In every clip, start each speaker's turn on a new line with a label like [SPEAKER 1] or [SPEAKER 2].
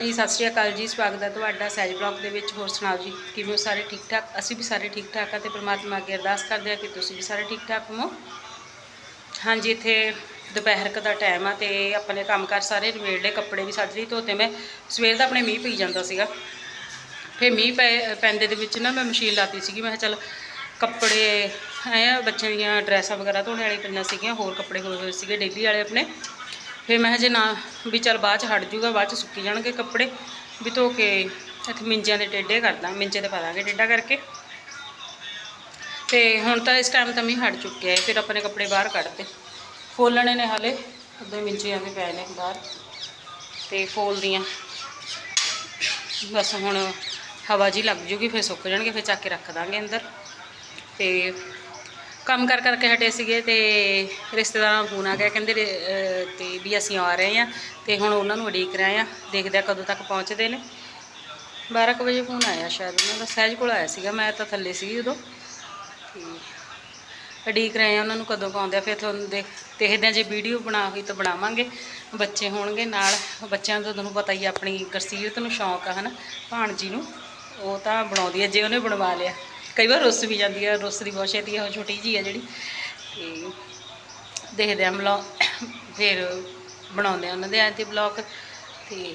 [SPEAKER 1] ਜੀ, ਸਤਿ ਸ਼੍ਰੀ ਅਕਾਲ ਜੀ, ਸਵਾਗਤ ਹੈ ਤੁਹਾਡਾ ਸਹਿਜ ਬਲੌਗ ਦੇ ਵਿੱਚ। ਹੋਰ ਸੁਣਾਓ ਜੀ, ਕਿਵੇਂ ਹੋ ਸਾਰੇ ਠੀਕ ਠਾਕ? ਅਸੀਂ ਵੀ ਸਾਰੇ ਠੀਕ ਠਾਕ ਆ ਤੇ ਪ੍ਰਮਾਤਮਾ ਅੱਗੇ ਅਰਦਾਸ ਕਰਦੇ ਆ ਕਿ ਤੁਸੀਂ ਵੀ ਸਾਰੇ ਠੀਕ ਠਾਕ ਹੋ ਹਾਂਜੀ, ਇੱਥੇ ਦੁਪਹਿਰ ਕ ਦਾ ਟਾਈਮ ਆ ਤੇ ਆਪਣੇ ਕੰਮਕਾਰ ਸਾਰੇ ਨਿਬੇੜ ਕੱਪੜੇ ਵੀ ਸੱਜ ਧੋਤੇ ਮੈਂ ਸਵੇਰ ਦਾ ਆਪਣੇ ਮੀਂਹ ਪਈ ਜਾਂਦਾ ਸੀਗਾ। ਫਿਰ ਮੀਂਹ ਪੈ, ਪੈਂਦੇ ਦੇ ਵਿੱਚ ਨਾ ਮੈਂ ਮਸ਼ੀਨ ਲਾਤੀ ਸੀਗੀ, ਮੈਂ ਕਿਹਾ ਚੱਲ ਕੱਪੜੇ, ਐ ਬੱਚਿਆਂ ਦੀਆਂ ਡਰੈਸਾਂ ਵਗੈਰਾ ਧੋਣੇ ਵਾਲੀ ਪਈਆਂ ਸੀਗੀਆਂ, ਹੋਰ ਕੱਪੜੇ ਹੋਏ ਹੋਏ ਸੀਗੇ, ਡੇਲੀ ਵਾਲੇ ਆਪਣੇ। ਫਿਰ ਮੈਂ ਹਜੇ ਨਾ, ਵੀ ਚੱਲ ਬਾਅਦ ਚ ਹਟ ਜੂਗਾ, ਬਾਅਦ ਚ ਸੁੱਕੀ ਜਾਣਗੇ ਕੱਪੜੇ, ਵੀ ਧੋ ਕੇ ਇੱਥੇ ਮਿੰਜਿਆਂ ਦੇ ਟੇਡੇ ਕਰਦਾ ਮਿੰਜੇ ਤੇ ਪਾ ਦਾਂਗੇ ਟੇਡਾ ਕਰਕੇ। ਤੇ ਹੁਣ ਤਾਂ ਇਸ ਟਾਈਮ ਤਾਂ ਮੀਂਹ ਹਟ ਚੁੱਕਿਆ ਹੈ, ਫਿਰ ਆਪਣੇ ਕੱਪੜੇ ਬਾਹਰ ਕੱਢਤੇ। ਫੋਲਣੇ ਨੇ ਹਾਲੇ ਉਦੋਂ ਮਿੰਜੇ ਆਵੇ ਪਏ ਨੇ ਬਾਹਰ, ਤੇ ਫੋਲਦੀਆਂ ਬਸ ਹੁਣ ਹਵਾ ਜੀ ਲੱਗ ਜੂਗੀ, ਫਿਰ ਸੁੱਕ ਜਾਣਗੇ, ਫਿਰ ਚੱਕ ਕੇ ਰੱਖ ਦਾਂਗੇ ਅੰਦਰ। ਤੇ ਕੰਮ ਕਰ ਕਰਕੇ ਹਟੇ ਸੀਗੇ ਤੇ ਰਿਸ਼ਤੇਦਾਰਾਂ ਦਾ ਫੋਨ ਆ ਗਿਆ, ਕਹਿੰਦੇ ਰੇ- ਅਹ, ਤੇ ਵੀ ਅਸੀਂ ਆ ਰਹੇ ਆ ਤੇ ਹੁਣ ਉਹਨਾਂ ਨੂੰ ਉਡੀਕ ਰਹੇ ਆ ਦੇਖਦੇ ਆ ਕਦੋਂ ਤੱਕ ਪਹੁੰਚਦੇ ਨੇ। 12 ਕੁ ਵਜੇ ਫੋਨ ਆਇਆ ਸ਼ਾਇਦ, ਉਹਨਾਂ ਦਾ ਸਹਿਜ ਕੋਲ ਆਇਆ ਸੀਗਾ, ਮੈਂ ਤਾਂ ਥੱਲੇ ਸੀਗੀ ਉਦੋਂ। ਤੇ ਉਡੀਕ ਰਹੇ ਆ ਉਹਨਾਂ ਨੂੰ ਕਦੋਂ ਪਾਉਂਦੇ ਆ, ਫਿਰ ਤੁਹਾਨੂੰ ਦੇਖ, ਦੇਖਦੇ ਆ ਜੇ ਵੀਡੀਓ ਬਣਾ ਹੋਈ ਤਾਂ ਬਣਾਵਾਂਗੇ। ਬੱਚੇ ਹੋਣਗੇ ਨਾਲ, ਬੱਚਿਆਂ ਦਾ ਤੁਹਾਨੂੰ ਪਤਾ ਹੀ ਆ, ਆਪਣੀ ਗਰਸੀਰਤ ਨੂੰ ਸ਼ੌਂਕ ਆ, ਹਨਾ, ਭਾਣਜੀ ਨੂੰ। ਉਹ ਤਾਂ ਬਣਾਉਂਦੀ ਹੈ ਜੇ ਉਹਨੇ ਬਣਵਾ ਲਿਆ। ਕਈ ਵਾਰ ਰੁੱਸ ਵੀ ਜਾਂਦੀ ਆ, ਰੁੱਸ ਦੀ ਬਹੁਤ ਛੇਤੀ ਆ ਉਹ ਛੋਟੀ ਜੀ ਆ ਜਿਹੜੀ। ਤੇ ਦੇਖਦੇ ਆ ਬਲੌਗ ਫਿਰ ਬਣਾਉਂਦੇ ਆ ਉਹਨਾਂ ਦੇ ਐਂ ਤੇ ਬਲੌਗ ਤੇ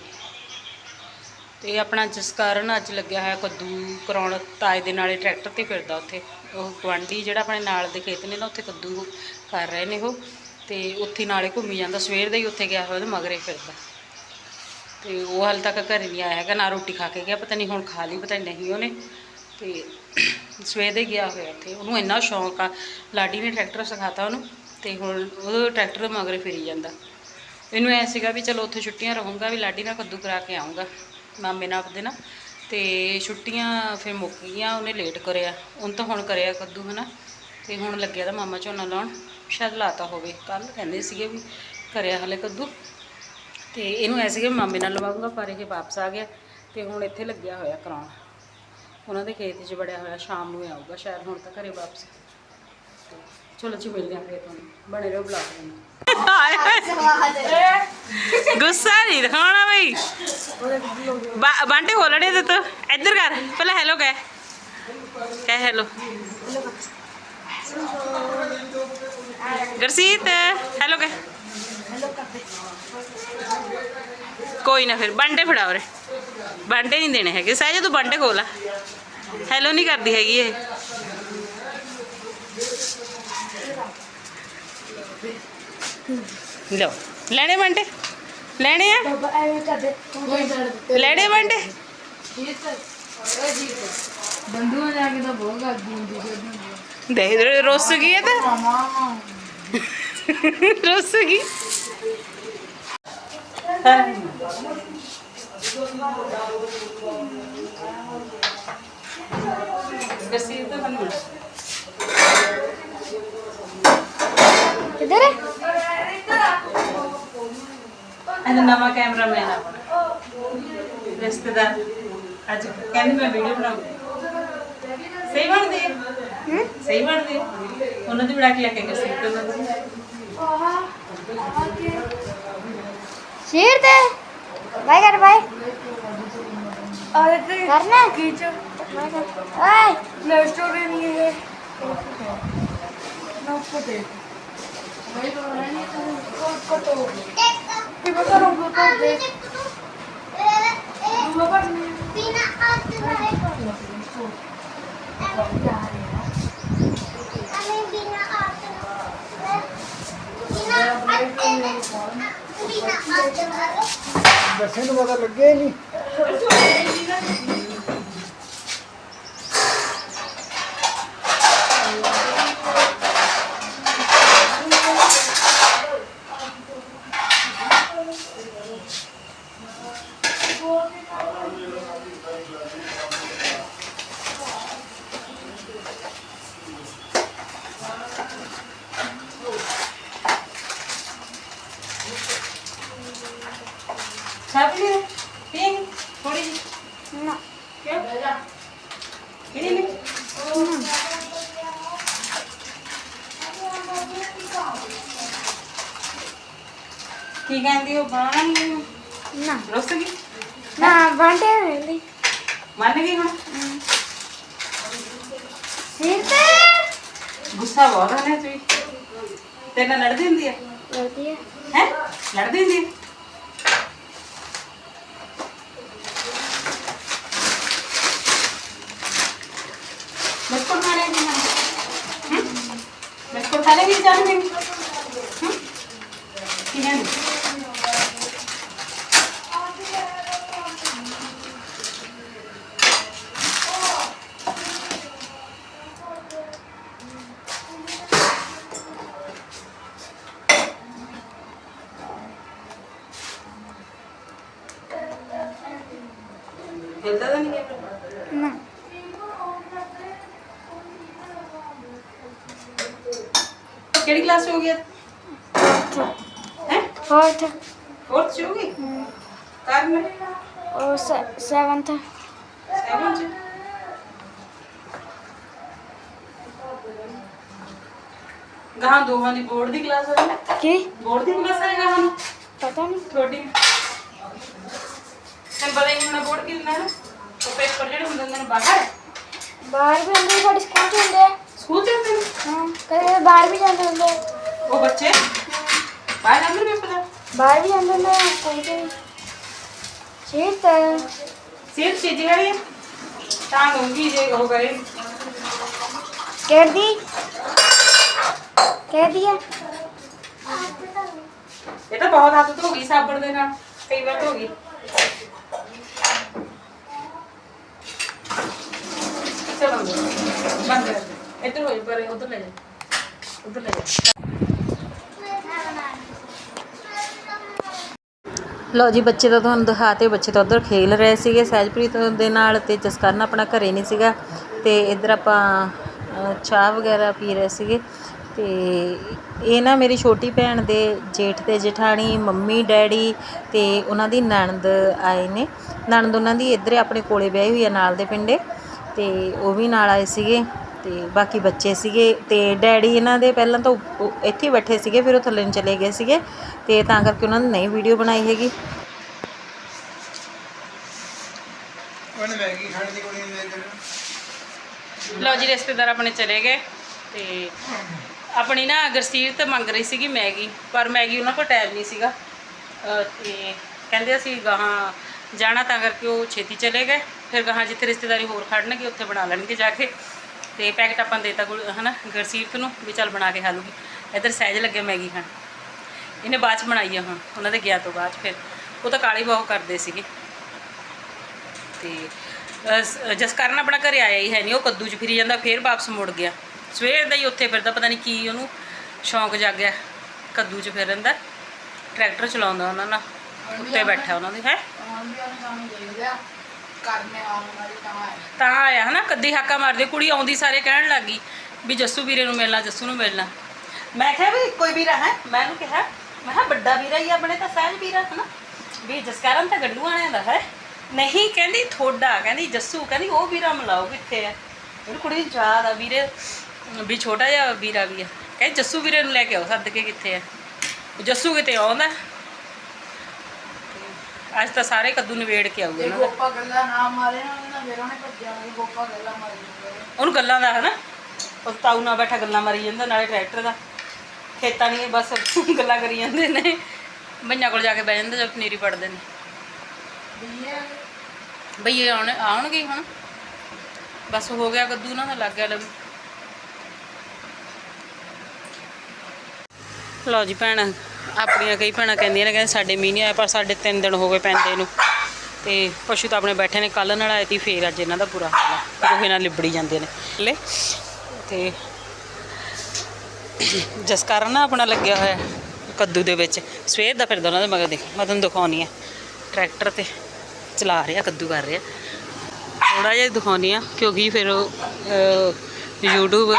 [SPEAKER 1] ਤੇ ਆਪਣਾ ਜਿਸ ਕਾਰਨ ਅੱਜ ਲੱਗਿਆ ਹੋਇਆ ਕੱਦੂ ਕਰਾਉਣ, ਤਾਏ ਦੇ ਨਾਲੇ ਟਰੈਕਟਰ ਤੇ ਫਿਰਦਾ ਉੱਥੇ। ਉਹ ਗੁਆਂਢੀ ਜਿਹੜਾ ਆਪਣੇ ਨਾਲ ਦੇ ਖੇਤ ਨੇ ਨਾ, ਉੱਥੇ ਕੱਦੂ ਕਰ ਰਹੇ ਨੇ ਉਹ। ਤੇ ਉੱਥੇ ਨਾਲੇ ਘੁੰਮੀ ਜਾਂਦਾ, ਸਵੇਰ ਦਾ ਹੀ ਉੱਥੇ ਗਿਆ ਹੋਇਆ ਉਹਦੇ ਮਗਰੇ ਫਿਰਦਾ। ਤੇ ਉਹ ਹਾਲੇ ਤੱਕ ਘਰੇ ਨਹੀਂ ਆਇਆ ਹੈਗਾ, ਨਾ ਰੋਟੀ ਖਾ ਕੇ ਗਿਆ, ਪਤਾ ਨਹੀਂ ਹੁਣ ਖਾ ਲਈ, ਪਤਾ ਨਹੀਂ ਉਹਨੇ। ਤੇ ਸਵੇਰ ਦੇ ਗਿਆ ਹੋਇਆ ਉੱਥੇ ਉਹਨੂੰ ਇੰਨਾ ਸ਼ੌਂਕ ਆ, ਲਾਡੀ ਨੇ ਟਰੈਕਟਰ ਸਿਖਾਤਾ ਉਹਨੂੰ ਤੇ ਹੁਣ ਉਹ ਟਰੈਕਟਰ ਦੇ ਮਗਰੇ ਫਿਰੀ ਜਾਂਦਾ। ਇਹਨੂੰ ਐ ਸੀਗਾ ਵੀ ਚਲੋ ਉੱਥੇ ਛੁੱਟੀਆਂ ਰਹੂੰਗਾ, ਵੀ ਲਾਡੀ ਨਾਲ ਕੱਦੂ ਕਰਾ ਕੇ ਆਉਂਗਾ ਮਾਮੇ ਨਾਲ ਆਪਦੇ ਨਾਲ। ਤੇ ਛੁੱਟੀਆਂ ਫਿਰ ਮੁੱਕ ਗਈਆਂ, ਉਹਨੇ ਲੇਟ ਕਰਿਆ। ਉਹਨ ਤਾਂ ਹੁਣ ਕਰਿਆ ਕੱਦੂ ਹਨਾ। ਤੇ ਹੁਣ ਲੱਗਿਆ ਤਾਂ ਮਾਮਾ ਝੋਨਾ ਲਾਉਣ, ਸ਼ਾਇਦ ਲਾਤਾ ਹੋਵੇ। ਕੱਲ ਕਹਿੰਦੇ ਸੀਗੇ ਵੀ ਕਰਿਆ ਹਲੇ ਕੱਦੂ। ਤੇ ਇਹਨੂੰ ਐ ਸੀਗਾ ਵੀ ਮਾਮੇ ਨਾਲ ਲਵਾਉਂਗਾ ਪਰ ਇਹ ਵਾਪਸ ਆ ਗਿਆ। ਤੇ ਹੁਣ ਇੱਥੇ ਲੱਗਿਆ ਹੋਇਆ ਕਰਾਉਣ। ਉਹਨਾਂ ਦੇ ਖੇਤ 'ਚ ਬੜਿਆ ਹੋਇਆ, ਸ਼ਾਮ ਨੂੰ ਆਊਗਾ ਸ਼ਾਇਦ ਹੁਣ ਤਾਂ ਘਰੇ ਵਾਪਸ। ਚਲੋ ਜੀ, ਮਿਲਦੇ ਆਂ ਫਿਰ ਤੁਹਾਨੂੰ। ਬਣੇ ਰਹੋ ਬੁਲਾਕ ਨੂੰ ਗੁੱਸਾ ਨਹੀਂ ਦਿਖਾਉਣਾ ਬਈ। ਬਾਂਟੇ ਖੋਲਣੇ ਤੇ ਤੂੰ। ਇੱਧਰ ਕਰ। ਪਹਿਲਾਂ ਹੈਲੋ ਕਹਿ। ਕਹਿ ਹੈਲੋ ਗਰਸੀਤ ਹੈਲੋ ਕਹਿ। ਕੋਈ ਨਾ ਫਿਰ ਬਾਂਟੇ ਫੜਾ ਉਰੇ। ਬਾਂਟੇ ਨਹੀਂ ਦੇਣੇ ਹੈਗੇ। ਸਹਿਜ ਤੂੰ ਬਾਂਟੇ ਖੋਲ ਆ। ਹੈਲੋ ਨਹੀਂ ਕਰਦੀ ਹੈਗੀ ਇਹ। ਲਓ ਲੈਣੇ ਬਾਂਟੇ ਲੈਣੇ ਆ? ਲੈਣੇ ਬਾਂਟੇ
[SPEAKER 2] ਬੰਦੂਆਂ ਜਾ ਕੇ ਤਾਂ ਬਹੁਤ ਕਰਦੀ ਹੁੰਦੀ ਸੀ
[SPEAKER 1] ਦੇਖ ਰੁੱਸ ਗਈ ਹੈ ਤਾਂ।
[SPEAKER 2] ਮਾਮਾ।
[SPEAKER 1] ਰੁੱਸ ਗਈ।
[SPEAKER 2] ਕਿੱਧਰ
[SPEAKER 1] ਅੱਜ ਨਵਾਂ ਕੈਮਰਾਮੈਨ ਆਪਣਾ ਰਿਸ਼ਤੇਦਾਰ। ਅੱਜ ਕਹਿੰਦੇ ਮੈਂ ਵੀਡੀਓ ਬਣਾਉਂਗੀ ਸਹੀ ਬਣਦੀ ਹੈ? ਸਹੀ ਬਣਦੀ ਹੈ? ਉਹਨਾਂ ਦੀ ਬਣਾ ਕੇ ਲੈ ਕੇ ਗਏ ਸੀ। ਤੇ ਉਹਨਾਂ ਦੀ
[SPEAKER 2] ਸ਼ੇਰ ਤੇ? ਬਾਈ ਕਰ ਬਾਈ ਆਰੇ ਤੇ ਕਰਨਾ? ਖਿੱਚ ਬਾਈ ਕਰ। ਆਏ ਲੈ ਸਟੋਰੀ ਨਹੀਂ ਹੈ ਨਾ ਪਤੇ ਬਾਈ ਤੋਂ ਨਹੀਂ ਕੋ ਕੋ ਕਿ ਬਤਾ
[SPEAKER 3] ਰੋ ਕੋ ਕੋ ਦੇ? ਬਿਨਾ ਆਤ ਬਾਰੇ ਕੋ। ਅਮੇ ਬਿਨਾ ਆਤ ਬਿਨਾ ਆਤ
[SPEAKER 4] ਦੱਸੇ ਨੂੰ ਪਤਾ ਲੱਗੇ ਨਹੀਂ।
[SPEAKER 1] ਚਾਹ ਪੀ ਲੈ ਪੀਂਗ ਥੋੜੀ ਜਿਹੀ।
[SPEAKER 2] ਨਾ।
[SPEAKER 1] ਕਿਉਂ? ਕਿਹੜੀ ਨਹੀਂ ਕੀ ਕਹਿੰਦੀ ਉਹ ਬਾਣੀ
[SPEAKER 2] ਨਾ।
[SPEAKER 1] ਰੁੱਸ ਗਈ?
[SPEAKER 2] ਵਾਂਟੇ ਰਹਿੰਦੀ
[SPEAKER 1] ਮੰਨ ਗਈ ਹੁਣ?
[SPEAKER 2] ਸਿਰ ਤੇ?
[SPEAKER 1] ਗੁੱਸਾ ਬਹੁਤ ਆ ਨੇ ਤੁਸੀਂ ਤੇਰੇ ਨਾਲ ਲੜਦੀ ਹੁੰਦੀ ਹੈ
[SPEAKER 2] ਵਧੀਆ।
[SPEAKER 1] ਹੈ? ਲੜਦੀ ਹੁੰਦੀ ਹੈ
[SPEAKER 2] gelmemiş
[SPEAKER 1] ਕਿਹੜੀ ਕਲਾਸ ਹੋ ਗਿਆ ਹੈ
[SPEAKER 2] ਫੋਰਥ
[SPEAKER 1] ਫੋਰਥ ਚ ਹੋ ਗਈ ਕਾਰ में
[SPEAKER 2] और सेवंथ
[SPEAKER 1] सेवन ਚ ਗਾਹਾਂ ਦੋਹਾਂ ਦੀ ਬੋਰਡ ਦੀ ਕਲਾਸ ਹੋਣੀ ਨਾ
[SPEAKER 2] की
[SPEAKER 1] ਬੋਰਡ ਦੀ ਕਲਾਸ ਹੈ ਗਾਹਾਂ ਨੂੰ
[SPEAKER 2] पता नहीं
[SPEAKER 1] ਤੁਹਾਡੀ ਤੈਨੂੰ ਪਤਾ ਹੀ ਹੋਣਾ ਬੋਰਡ ਕੀ ਹੁੰਦਾ ਨਾ ਉਹ ਪੇਪਰ ਜਿਹੜੇ ਹੁੰਦੇ ਨੇ ਬਾਹਰ
[SPEAKER 2] बाहर भी अंदर साढ़े स्कूल च होंगे
[SPEAKER 1] ਸਕੂਲ ਜਾਂਦੇ ਨੇ?
[SPEAKER 2] ਹਾਂ ਕਦੇ ਬਾਹਰ ਵੀ ਜਾਂਦੇ ਹੁੰਦੇ। ਆ।
[SPEAKER 1] ਉਹ ਬੱਚੇ? ਬਾਹਰ ਜਾਂਦੇ ਨੇ ਪੇਪਰ ਦਾ
[SPEAKER 2] ਬਾਹਰ ਵੀ ਜਾਂਦੇ ਹੁੰਦੇ ਆ, ਕੋਈ ਕੋਈ। ਚੀਜ਼ ਤਾਂ
[SPEAKER 1] ਸਿਰ ਚੀਜ਼ੀ ਵਾਲੀ ਤਾਂ ਦੂੰਗੀ ਜੇ ਉਹ ਕਰੇ।
[SPEAKER 2] ਕਿਹਦੀ। ਕਿਹਦੀ ਆ।
[SPEAKER 1] ਇਹ ਤਾਂ ਬਹੁਤ ਆਦਤ ਹੋ ਗਈ ਸਾਬਣ ਦੇ ਨਾਲ ਕਈ ਵਾਰ ਹੋ ਗਈ। ਚਲੋ ਬੰਦ ਕਰ। ਦਿਓ। ਇੱਧਰ ਹੋਈ ਪਰ ਉਧਰ ਲੈ ਜਾ। ਉਧਰ ਲੈ ਜਾ। ਲਓ ਜੀ, ਬੱਚੇ ਤਾਂ ਤੁਹਾਨੂੰ ਦਿਖਾਤੇ ਬੱਚੇ ਤਾਂ ਉਧਰ ਖੇਲ ਰਹੇ ਸੀਗੇ ਸਹਿਜਪ੍ਰੀਤ ਦੇ ਨਾਲ ਤੇ ਜਸਕਰਨ ਆਪਣਾ ਘਰੇ ਨਹੀਂ ਸੀਗਾ। ਤੇ ਇੱਧਰ ਆਪਾਂ ਚਾਹ ਵਗੈਰਾ ਪੀ ਰਹੇ ਸੀਗੇ। ਤੇ ਇਹ ਨਾ ਮੇਰੀ ਛੋਟੀ ਭੈਣ ਦੇ ਜੇਠ ਤੇ ਜਠਾਣੀ, ਮੰਮੀ, ਡੈਡੀ ਤੇ ਉਹਨਾਂ ਦੀ ਨਣਦ ਆਏ ਨੇ। ਨਣਦ ਉਹਨਾਂ ਦੀ ਇੱਧਰ ਆਪਣੇ ਕੋਲੇ ਵਿਆਹੀ ਹੋਈ ਆ ਨਾਲ ਦੇ ਪਿੰਡੇ। ਤੇ ਉਹ ਵੀ ਨਾਲ ਆਏ ਸੀਗੇ। ਤੇ ਬਾਕੀ ਬੱਚੇ ਸੀਗੇ ਤੇ ਡੈਡੀ ਇਹਨਾਂ ਦੇ ਪਹਿਲਾਂ ਤਾਂ ਉ- ਇੱਥੇ ਹੀ ਬੈਠੇ ਸੀਗੇ ਫਿਰ ਉਹ ਥੱਲੇ ਨੂੰ ਚਲੇ ਗਏ ਸੀਗੇ ਤੇ ਤਾਂ ਕਰਕੇ ਉਹਨਾਂ ਨੇ ਨਹੀਂ ਵੀਡੀਓ ਬਣਾਈ ਹੈਗੀ।
[SPEAKER 4] ਉਹਨੇ ਮੈਗੀ ਖਾਣ ਦੀ ਕੋਈ ਨਹੀਂ ਦੇ
[SPEAKER 1] ਲਓ ਜੀ ਰਿਸ਼ਤੇਦਾਰ ਆਪਣੇ ਚਲੇ ਗਏ ਤੇ ਆਪਣੀ ਨਾ ਗਰਸੀਰਤ ਮੰਗ ਰਹੀ ਸੀਗੀ ਮੈਗੀ ਪਰ ਮੈਗੀ ਉਹਨਾਂ ਕੋਲ ਟਾਈਮ ਨਹੀਂ ਸੀਗਾ। ਅਹ ਤੇ ਕਹਿੰਦੇ ਅਸੀਂ ਗਾਹਾਂ ਜਾਣਾ ਤਾਂ ਕਰਕੇ ਉਹ ਛੇਤੀ ਚਲੇ ਗਏ ਫਿਰ ਗਾਹਾਂ ਜਿੱਥੇ ਰਿਸ਼ਤੇਦਾਰੀ ਹੋਰ ਖੜਨਗੇ ਉੱਥੇ ਬਣਾ ਲੈਣਗੇ ਜਾ ਕੇ। ਤੇ ਪੈਕਟ ਆਪਾਂ ਦੇਤਾ ਗੁਲ ਹਨਾ ਗਰਸੀਰਤ ਨੂੰ ਵੀ ਚੱਲ ਬਣਾ ਕੇ ਖਾ ਲੂਗੀ। ਇੱਧਰ ਸਹਿਜ ਲੱਗੇ ਮੈਗੀ ਖਾਣ। ਇਹਨੇ ਬਾਅਦ ਚ ਬਣਾਈ ਆ ਹੁਣ ਉਹਨਾਂ ਦੇ ਗਿਆ ਤੋਂ ਬਾਅਦ ਫਿਰ। ਉਹ ਤਾਂ ਕਾਲੀ ਬਹੁਤ ਕਰਦੇ ਸੀਗੇ। ਤੇ ਜਸਕਰਨ ਆਪਣਾ ਘਰੇ ਆਇਆ ਹੀ ਹੈ ਨਹੀਂ ਉਹ ਕੱਦੂ 'ਚ ਫਿਰੀ ਜਾਂਦਾ ਫੇਰ ਵਾਪਸ ਮੁੜ ਗਿਆ। ਸਵੇਰ ਦਾ ਹੀ ਉੱਥੇ ਫਿਰਦਾ ਪਤਾ ਨਹੀਂ ਕੀ ਉਹਨੂੰ ਸ਼ੌਂਕ ਜਾਗਿਆ। ਕੱਦੂ 'ਚ ਫਿਰਨ ਦਾ। ਟਰੈਕਟਰ ਚਲਾਉਂਦਾ ਉਹਨਾਂ ਨਾਲ। ਉੱਤੇ ਬੈਠਾ ਉਹਨਾਂ ਦੇ ਹੈ? ਤਾਂ ਆਇਆ ਹਨਾ, ਕੱਦੀ ਹਾਕਾ ਮਾਰਦੀ, ਕੁੜੀ ਆਉਂਦੀ ਸਾਰੇ ਕਹਿਣ ਲੱਗੀ ਵੀ ਜੱਸੂ ਵੀਰੇ ਨੂੰ ਮਿਲਣਾ, ਜੱਸੂ ਨੂੰ ਮਿਲਣਾ। ਮੈਂ ਕਿਹਾ ਵੀ ਕੋਈ ਵੀਰਾ ਹੈ? ਮੈਂ ਉਹਨੂੰ ਕਿਹਾ, ਮੈਂ ਕਿਹਾ ਵੱਡਾ ਵੀਰਾ ਹੀ ਆਪਣੇ ਤਾਂ ਸਹਿਜ ਵੀਰਾ, ਹਨਾ? ਵੀ ਜਸਕਰਨ ਤਾਂ ਗੱਡੂ ਆਣਿਆਂ ਦਾ ਹੈ। ਨਹੀਂ, ਕਹਿੰਦੀ ਥੋੜਾ, ਕਹਿੰਦੀ ਜੱਸੂ, ਕਹਿੰਦੀ ਉਹ ਵੀਰਾ ਮਿਲਾਓ ਕਿੱਥੇ ਆ? ਉਹ ਕੁੜੀ ਨੂੰ ਯਾਦ ਆ ਵੀਰੇ, ਵੀ ਛੋਟਾ ਜਿਹਾ ਵੀਰਾ ਵੀ ਆ। ਕਹਿੰਦੀ ਜੱਸੂ ਵੀਰੇ ਨੂੰ ਲੈ ਕੇ ਆਓ, ਸੱਦ ਕੇ ਕਿੱਥੇ ਆ? ਜੱਸੂ ਕਿਤੇ ਆਉਂਦਾ। ਅੱਜ ਤਾਂ ਸਾਰੇ ਕੱਦੂ ਨਵੇੜ ਕੇ ਉਹਨਾਂ ਦਾ
[SPEAKER 2] ਗੋਪਾ ਗੱਲਾਂ ਨਾ ਮਾਰੇ ਨਾ ਉਹਨਾਂ ਨੇ ਉਹਨੇ ਭੱਜਿਆ ਗੋਪਾ ਗੱਲਾਂ ਮਾਰੀ
[SPEAKER 1] ਉਹਨੂੰ ਗੱਲਾਂ ਦਾ ਹਨਾ ਉਹ ਤਾਊ ਨਾਲ ਬੈਠਾ ਗੱਲਾਂ ਮਾਰੀ ਜਾਂਦਾ ਨਾਲੇ ਟਰੈਕਟਰ ਦਾ। ਖੇਤਾਂ ਨਹੀਂ ਬਸ ਗੱਲਾਂ ਕਰੀ ਜਾਂਦੇ ਨੇ। ਬਈਆਂ ਕੋਲ ਜਾ ਕੇ ਬਹਿ ਜਾਂਦੇ ਜਦ ਪਨੀਰੀ ਪੜਦੇ ਨੇ। ਬਈਏ ਆਉਣ ਆਉਣਗੇ ਹੁਣ। ਬਸ ਹੋ ਗਿਆ ਕੱਦੂ ਦਾ ਲੱਗ ਗਿਆ ਲਵ। ਲਓ ਜੀ ਭੈਣ ਆਪਣੀਆਂ ਕਈ ਭੈਣਾਂ ਕਹਿੰਦੀਆਂ ਨੇ ਕਹਿੰਦੇ ਸਾਡੇ ਮੀਂਹ ਨਹੀਂ ਆਇਆ ਪਰ ਸਾਡੇ 3 ਦਿਨ ਹੋ ਗਏ ਪੈਂਦੇ ਨੂੰ। ਤੇ ਪਸ਼ੂ ਤਾਂ ਆਪਣੇ ਬੈਠੇ ਨੇ ਕੱਲ ਨਾਲ ਆਏ ਤੀ ਫੇਰ ਅੱਜ ਇਹਨਾਂ ਦਾ ਬੁਰਾ ਹਾਲ ਆ ਗੋਹੇ ਨਾਲ ਲਿਬੜੀ ਜਾਂਦੇ ਨੇ। ਲੈ ਤੇ ਕਾਰਨ ਨਾ ਆਪਣਾ ਲੱਗਿਆ ਹੋਇਆ ਕੱਦੂ ਦੇ ਵਿੱਚ ਸਵੇਰ ਦਾ ਫਿਰਦਾ ਉਹਨਾਂ ਦੇ ਮਗਰ ਦੇਖ ਮੈਂ ਤੁਹਾਨੂੰ ਦਿਖਾਉਣੀ ਆ। ਟਰੈਕਟਰ ਤੇ ਚਲਾ ਰਿਹਾ ਕੱਦੂ ਕਰ ਰਿਹਾ। ਥੋੜਾ ਜਿਹਾ ਦਿਖਾਉਣੀ ਆ ਕਿਉਂਕਿ ਫਿਰ ਉਹ, ਅਹ, YouTube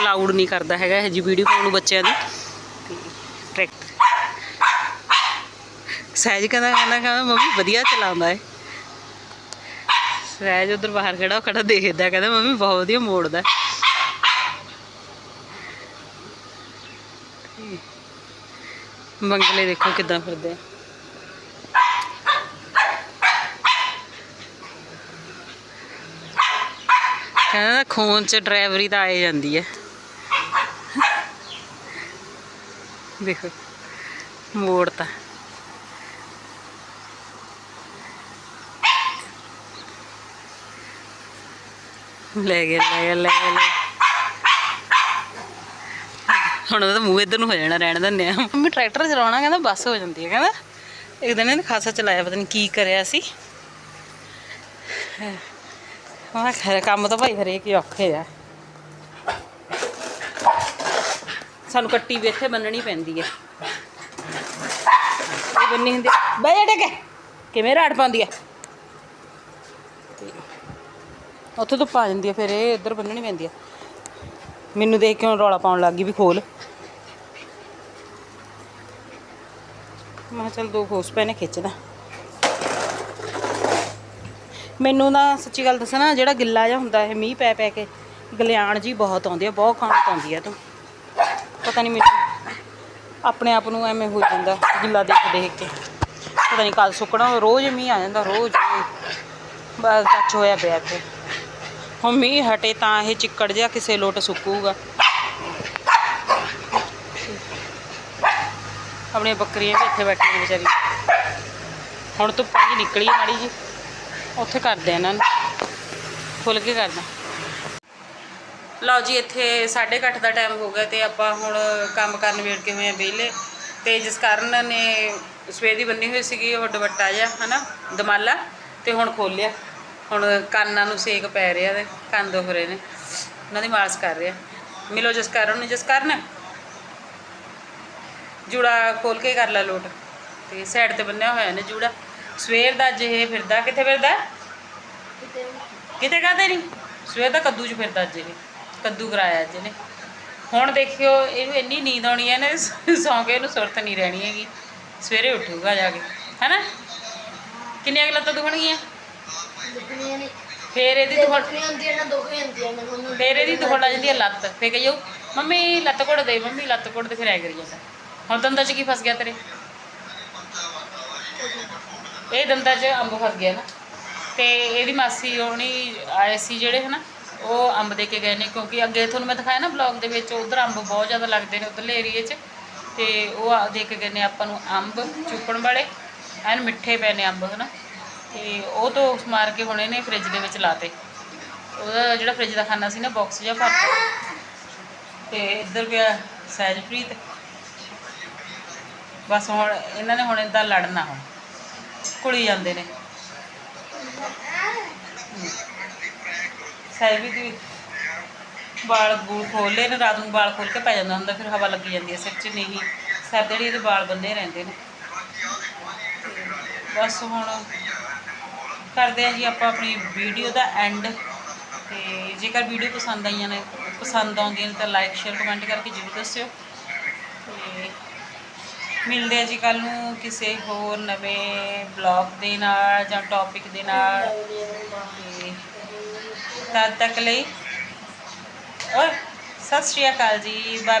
[SPEAKER 1] ਅਲਾਉਡ ਨਹੀਂ ਕਰਦਾ ਹੈਗਾ ਇਹ ਜੀ ਵੀਡੀਓ ਪਾਉਣ ਨੂੰ ਬੱਚਿਆਂ ਦੀ। ਟਰੈਕਟਰ ਸਹਿਜ ਕਹਿੰਦਾ ਕਹਿੰਦਾ ਕਹਿੰਦਾ, ਮੰਮੀ ਵਧੀਆ ਚਲਾਉਂਦਾ ਏ। ਸਹਿਜ ਉਧਰ ਬਾਹਰ ਖੜਾ, ਉਹ ਖੜਾ ਦੇਖਦਾ, ਕਹਿੰਦਾ, ਮੰਮੀ ਬਹੁਤ ਵਧੀਆ ਮੋੜਦਾ ਮੰਗਲੇ ਦੇਖੋ ਕਿੱਦਾਂ ਫਿਰਦੇ ਆ। ਕਹਿੰਦਾ ਖੂਨ ਚ ਡਰਾਈਵਰੀ ਤਾਂ ਆਏ ਜਾਂਦੀ ਹੈ ਦੇਖੋ ਮੋੜ ਤਾਂ ਲੈ ਗਿਆ ਲੈ ਗਿਆ ਲੈ ਗਿਆ ਹੁਣ ਉਹਦਾ ਮੂੰਹ ਇੱਧਰ ਨੂੰ ਹੋ ਜਾਣਾ, ਰਹਿਣ ਦਿੰਦੇ ਆ। ਮੰਮੀ ਟਰੈਕਟਰ ਚਲਾਉਣਾ, ਕਹਿੰਦਾ ਬੱਸ ਹੋ ਜਾਂਦੀ ਹੈ ਕਹਿੰਦਾ। ਇੱਕ ਦਿਨ ਇਹਨੇ ਖਾਸਾ ਚਲਾਇਆ, ਪਤਾ ਨਹੀਂ ਕੀ ਕਰਿਆ ਸੀ। ਹਾਂ ਖੈਰ, ਕੰਮ ਤਾਂ ਭਾਈ ਹਰੇਕ ਹੀ ਔਖੇ ਆ। ਸਾਨੂੰ ਕੱਟੀ ਵੀ ਇੱਥੇ ਬੰਨਣੀ ਪੈਂਦੀ ਹੈ ਇਹ ਬੰਨੀ ਹੁੰਦੀ ਬਈ ਅੜੇ ਕਿਵੇਂ ਰਾੜ ਪਾਉਂਦੀ ਹੈ ਉੱਥੇ ਧੁੱਪ ਆ ਜਾਂਦੀ ਹੈ ਫਿਰ ਇਹ ਇੱਧਰ ਬੰਨਣੀ ਪੈਂਦੀ ਹੈ ਮੈਨੂੰ ਦੇਖ ਕੇ ਹੁਣ ਰੌਲਾ ਪਾਉਣ ਲੱਗ ਗਈ ਵੀ ਖੋਲ। ਮੈਂ ਕਿਹਾ ਦੋ ਖੋਸ ਪੈਨੇ ਖਿੱਚਦਾ ਮੈਨੂੰ ਨਾ ਸੱਚੀ ਗੱਲ ਦੱਸਾਂ ਨਾ, ਜਿਹੜਾ ਗਿੱਲਾ ਜਿਹਾ ਹੁੰਦਾ ਇਹ ਮੀਂਹ ਪੈ ਪੈ ਕੇ, ਗਲਿਆਣ ਜੀ ਬਹੁਤ ਆਉਂਦੀ ਹੈ ਬਹੁਤ ਖਾਣ ਆਉਂਦੀ ਹੈ ਤੂੰ। ਪਤਾ ਨਹੀਂ ਮੈਨੂੰ ਆਪਣੇ ਆਪ ਨੂੰ ਐਵੇਂ ਹੋ ਜਾਂਦਾ, ਗਿੱਲਾ ਦੇਖ ਦੇਖ ਕੇ। ਪਤਾ ਨਹੀਂ ਕੱਲ ਸੁੱਕਣਾ, ਰੋਜ਼ ਮੀਂਹ ਆ ਜਾਂਦਾ, ਰੋਜ਼ ਬਸ, ਟੱਚ ਹੋਇਆ ਪਿਆ ਇੱਥੇ। ਹੁਣ ਮੀਂਹ ਹਟੇ ਤਾਂ ਇਹ ਚਿੱਕੜ ਜਿਹਾ ਕਿਸੇ ਲੋਟ ਸੁੱਕੂਗਾ। ਆਪਣੀਆਂ ਬੱਕਰੀਆਂ ਵੀ ਇੱਥੇ ਬੈਠੀਆਂ ਵਿਚਾਰੀ। ਹੁਣ ਧੁੱਪਾਂ ਜੀ ਨਿਕਲੀ ਮਾੜੀ ਜੀ। ਉੱਥੇ ਕਰਦੇ ਇਹਨਾਂ ਨੂੰ। ਖੁੱਲ ਕੇ ਕਰਦਾ ਲਓ ਜੀ, ਇੱਥੇ 8:30 ਦਾ ਟਾਈਮ ਹੋ ਗਿਆ ਤੇ ਆਪਾਂ ਹੁਣ ਕੰਮ ਕਰਨ ਵੇੜ ਕੇ ਹੋਏ ਆ ਵਿਹਲੇ। ਤੇ ਜਿਸ ਕਾਰਨ ਨੇ ਸਵੇਰ ਦੀ ਬੰਨੀ ਹੋਈ ਸੀਗੀ, ਉਹ ਦੁਪੱਟਾ ਜਿਹਾ, ਹਨਾ, ਦਮਾਲਾ, ਤੇ ਹੁਣ ਖੋਲਿਆ ਹੁਣ ਕੰਨਾਂ ਨੂੰ ਸੇਕ ਪੈ ਰਿਹਾ ਤੇ ਕੰਨ ਦੁਖ ਰਹੇ ਨੇ। ਉਹਨਾਂ ਦੀ ਮਾਲਸ਼ ਕਰ ਰਿਹਾ। ਮਿਲੋ ਜਿਸ ਕਾਰਨ ਨੂੰ ਜਿਸ ਕਾਰਨ ਜੂੜਾ ਖੋਲ ਕੇ ਕਰ ਲੈ ਲੋਟ। ਤੇ ਸਾਈਡ ਤੇ ਬੰਨਿਆ ਹੋਇਆ ਨੇ ਜੂੜਾ। ਸਵੇਰ ਦਾ ਜੇ ਇਹ ਫਿਰਦਾ। ਕਿੱਥੇ ਫਿਰਦਾ? ਕਿਤੇ ਕਹਦੇ ਨਹੀਂ? ਸਵੇਰ ਦਾ ਕੱਦੂ 'ਚ ਫਿਰਦਾ ਅੱਜ ਇਹ। ਕੱਦੂ ਕਰਾਇਆ ਅੱਜ ਇਹਨੇ। ਹੁਣ ਦੇਖਿਓ, ਇਹਨੂੰ ਇੰਨੀ ਨੀਂਦ ਆਉਣੀ ਹੈ ਨੇ ਸੌਂ ਕੇ ਇਹਨੂੰ ਸੁਰਤ ਨਹੀਂ ਰਹਿਣੀ ਹੈਗੀ। ਸਵੇਰੇ ਉੱਠੂਗਾ ਜਾ ਕੇ। ਹੈਨਾ? ਕਿੰਨੀਆਂ ਕੁ ਲੱਤਾਂ ਦੁਖਣਗੀਆਂ?
[SPEAKER 2] ਦੁਖਣੀਆਂ ਨੇ।
[SPEAKER 1] ਫੇਰ ਇਹਦੀ ਦੁਖਣ
[SPEAKER 2] ਦੁਖਣੀਆਂ ਹੁੰਦੀਆਂ ਨਾ ਦੁਖ ਹੁੰਦੀਆਂ ਨੇ ਹੁਣ
[SPEAKER 1] ਫੇਰ ਇਹਦੀ ਦੁਖਣ ਲੱਗ ਜਾਂਦੀ ਹੈ ਲੱਤ ਫੇਰ ਕਹੀਓ ਮੰਮੀ ਲੱਤ ਘੁੱਟ ਦੇ ਮੰਮੀ ਲੱਤ ਘੁੱਟ ਦੇ ਫਿਰ ਐ ਕਰੀ ਜਾਂਦਾ। ਹੁਣ ਦੰਦਾਂ 'ਚ ਕੀ ਫਸ ਗਿਆ ਤੇਰੇ? ਇਹ ਦੰਦਾਂ 'ਚ ਅੰਬ ਫਸ ਗਿਆ ਨਾ। ਤੇ ਇਹਦੀ ਮਾਸੀ ਹੋਣੀ ਆਏ ਸੀ ਜਿਹੜੇ ਹਨਾ ਉਹ ਅੰਬ ਦੇ ਕੇ ਗਏ ਨੇ ਕਿਉਂਕਿ ਅੱਗੇ ਤੁਹਾਨੂੰ ਮੈਂ ਦਿਖਾਇਆ ਨਾ ਬਲੌਗ ਦੇ ਵਿੱਚ ਉਧਰ ਅੰਬ ਬਹੁਤ ਜ਼ਿਆਦਾ ਲੱਗਦੇ ਨੇ ਉਧਰਲੇ ਏਰੀਏ 'ਚ। ਤੇ ਉਹ ਆ- ਦੇ ਕੇ ਗਏ ਨੇ ਆਪਾਂ ਨੂੰ ਅੰਬ ਚੁੱਪਣ ਵਾਲੇ ਐਨ ਮਿੱਠੇ ਪਏ ਨੇ ਅੰਬ ਹਨਾ। ਤੇ ਉਹ ਤੋਂ ਮਾਰ ਕੇ ਹੁਣ ਇਹਨੇ ਫ੍ਰਿਜ ਦੇ ਵਿੱਚ ਲਾਤੇ। ਉਹਦਾ ਜਿਹੜਾ ਫ੍ਰਿਜ ਦਾ ਖਾਨਾ ਸੀ ਨਾ ਬਾਕਸ ਜਿਹਾ ਭਰਤਾ ਤੇ ਇੱਧਰ ਪਿਆ ਸਹਿਜਪ੍ਰੀਤ। ਬਸ ਹੁਣ ਇਹਨਾਂ ਨੇ ਹੁਣ ਇਦਾਂ ਲੜਨਾ ਹੁਣ। ਕੁੜੀ ਜਾਂਦੇ ਨੇ। ਸਹਿਜਪ੍ਰੀਤ ਵੀ ਵਾਲ ਬੂਲ ਖੋਲ ਲਏ ਨੇ, ਰਾਤ ਨੂੰ ਵਾਲ ਖੋਲ ਕੇ ਪੈ ਜਾਂਦਾ ਹੁੰਦਾ, ਫਿਰ ਹਵਾ ਲੱਗੀ ਜਾਂਦੀ ਹੈ, ਸਿਰ 'ਚ ਨਹੀਂ ਸਿਰ ਦੇ ਇਹਦੇ ਵਾਲ ਬੰਨੇ ਰਹਿੰਦੇ ਨੇ। ਬਸ ਹੁਣ ਕਰਦੇ ਆ ਜੀ ਆਪਾਂ ਆਪਣੀ ਵੀਡੀਓ ਦਾ ਐਂਡ ਤੇ ਜੇਕਰ ਵੀਡੀਓ ਪਸੰਦ ਆਈਆਂ ਨੇ, ਪਸੰਦ ਆਉਂਦੀਆਂ ਨੇ ਤਾਂ ਲਾਈਕ ਸ਼ੇਅਰ ਕਮੈਂਟ ਕਰਕੇ ਜ਼ਰੂਰ ਦੱਸਿਓ। ਤੇ ਮਿਲਦੇ ਆ ਜੀ ਕੱਲ ਨੂੰ ਕਿਸੇ ਹੋਰ ਨਵੇਂ ਬਲੌਗ ਦੇ ਨਾਲ ਜਾਂ ਟੌਪਿਕ ਦੇ ਨਾਲ। ਤੇ ਤਦ ਤੱਕ ਲਈ, ਓਏ, ਸਤਿ ਸ਼੍ਰੀ ਅਕਾਲ ਜੀ ਬਾਏ ਬਾਏ